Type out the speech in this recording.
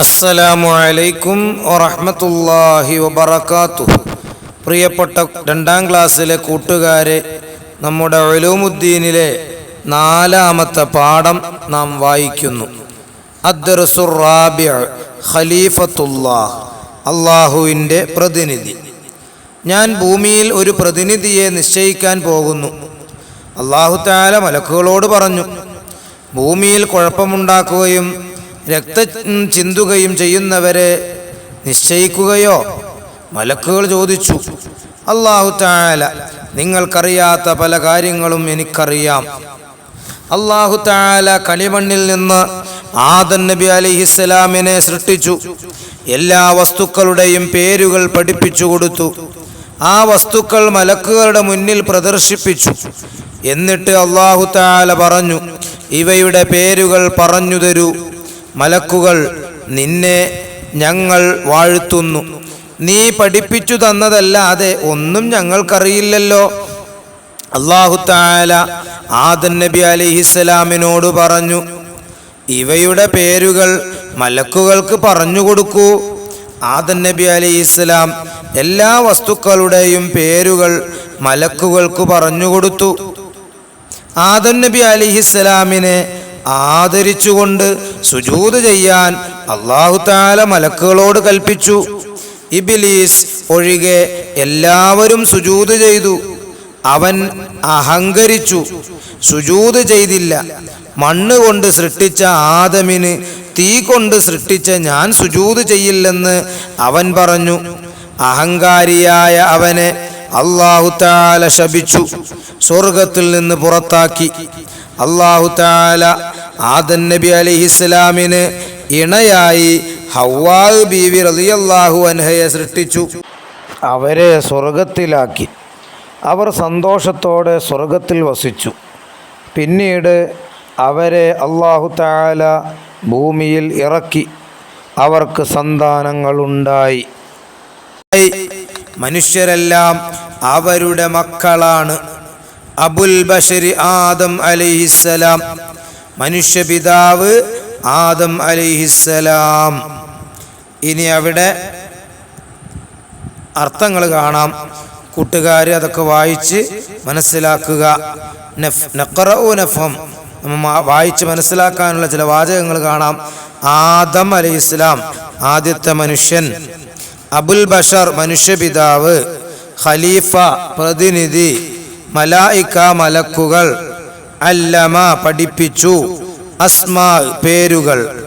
അസ്സലാമു അലൈക്കും വറഹ്മത്തുള്ളാഹി വബറകാത്തു പ്രിയപ്പെട്ട രണ്ടാം ക്ലാസ്സിലെ കൂട്ടുകാരെ നമ്മുടെ ഒലൂമുദ്ദീനിലെ നാലാമത്തെ പാഠം നാം വായിക്കുന്നു. ഖലീഫത്തുല്ലാഹ് അള്ളാഹുവിന്റെ പ്രതിനിധി. ഞാൻ ഭൂമിയിൽ ഒരു പ്രതിനിധിയെ നിശ്ചയിക്കാൻ പോകുന്നു. അള്ളാഹു താല മലക്കുകളോട് പറഞ്ഞു ഭൂമിയിൽ കുഴപ്പമുണ്ടാക്കുകയും രക്തം ചിന്തുകയും ചെയ്യുന്നവരെ നിശ്ചയിക്കുകയോ? മലക്കുകൾ ചോദിച്ചു അള്ളാഹു താല നിങ്ങൾക്കറിയാത്ത പല കാര്യങ്ങളും എനിക്കറിയാം. അള്ളാഹു താല കളിമണ്ണിൽ നിന്ന് ആദൻ നബി അലിഹിസ്സലാമിനെ സൃഷ്ടിച്ചു. എല്ലാ വസ്തുക്കളുടെയും പേരുകൾ പഠിപ്പിച്ചു കൊടുത്തു. ആ വസ്തുക്കൾ മലക്കുകളുടെ മുന്നിൽ പ്രദർശിപ്പിച്ചു. എന്നിട്ട് അള്ളാഹു താല പറഞ്ഞു ഇവയുടെ പേരുകൾ പറഞ്ഞു തരൂ. മലക്കുകൾ നിന്നെ ഞങ്ങൾ വാഴ്ത്തുന്നു. നീ പഠിപ്പിച്ചു തന്നതല്ലാതെ ഒന്നും ഞങ്ങൾക്കറിയില്ലല്ലോ. അള്ളാഹു താല ആദൻ നബി അലിഹിസ്സലാമിനോട് പറഞ്ഞു ഇവയുടെ പേരുകൾ മലക്കുകൾക്ക് പറഞ്ഞു കൊടുക്കൂ. ആദൻ നബി അലിഹിസ്സലാം എല്ലാ വസ്തുക്കളുടെയും പേരുകൾ മലക്കുകൾക്ക് പറഞ്ഞു കൊടുത്തു. ആദൻ നബി അലിഹിസ്സലാമിനെ ആദരിച്ചുകൊണ്ട് സുജൂത് ചെയ്യാൻ അള്ളാഹു താല മലക്കുകളോട് കൽപ്പിച്ചു. ഇബിലീസ് ഒഴികെ എല്ലാവരും സുജൂത് ചെയ്തു. അവൻ അഹങ്കരിച്ചു. സുജൂത് ചെയ്തില്ല. മണ്ണ് കൊണ്ട് സൃഷ്ടിച്ച ആദമിന് തീ കൊണ്ട് സൃഷ്ടിച്ച ഞാൻ സുജൂത് ചെയ്യില്ലെന്ന് അവൻ പറഞ്ഞു. അഹങ്കാരിയായ അവനെ അള്ളാഹുത്താല ശപിച്ചു. സ്വർഗത്തിൽ നിന്ന് പുറത്താക്കി. അള്ളാഹു താല ആദൻ നബി അലിഹിസ്ലാമിന് ഇണയായി ഹവാവ് ബീവി റളിയല്ലാഹു അൻഹയെ സൃഷ്ടിച്ചു. അവരെ സ്വർഗത്തിലാക്കി അവർ സന്തോഷത്തോടെ സ്വർഗത്തിൽ വസിച്ചു. പിന്നീട് അവരെ അള്ളാഹു താല ഭൂമിയിൽ ഇറക്കി. അവർക്ക് സന്താനങ്ങളുണ്ടായി. മനുഷ്യരെല്ലാം അവരുടെ മക്കളാണ്. അബുൽ ബഷരി ആദം അലിഹിസ്സലാം. മനുഷ്യപിതാവ് ആദം അലിഹിസ്സലാം. ഇനി അവിടെ അർത്ഥങ്ങൾ കാണാം. കൂട്ടുകാർ അതൊക്കെ വായിച്ച് മനസ്സിലാക്കുക. നഫ് നഫം. വായിച്ച് മനസ്സിലാക്കാനുള്ള ചില വാചകങ്ങൾ കാണാം. ആദം അലി ഇസ്ലാം ആദ്യത്തെ മനുഷ്യൻ. അബുൽ ബഷർ മനുഷ്യപിതാവ്. ഖലീഫ പ്രതിനിധി. മലായിക്ക മലക്കുകൾ അല്ലമ പഠിപ്പിച്ചു. അസ്മാ പേരുകൾ.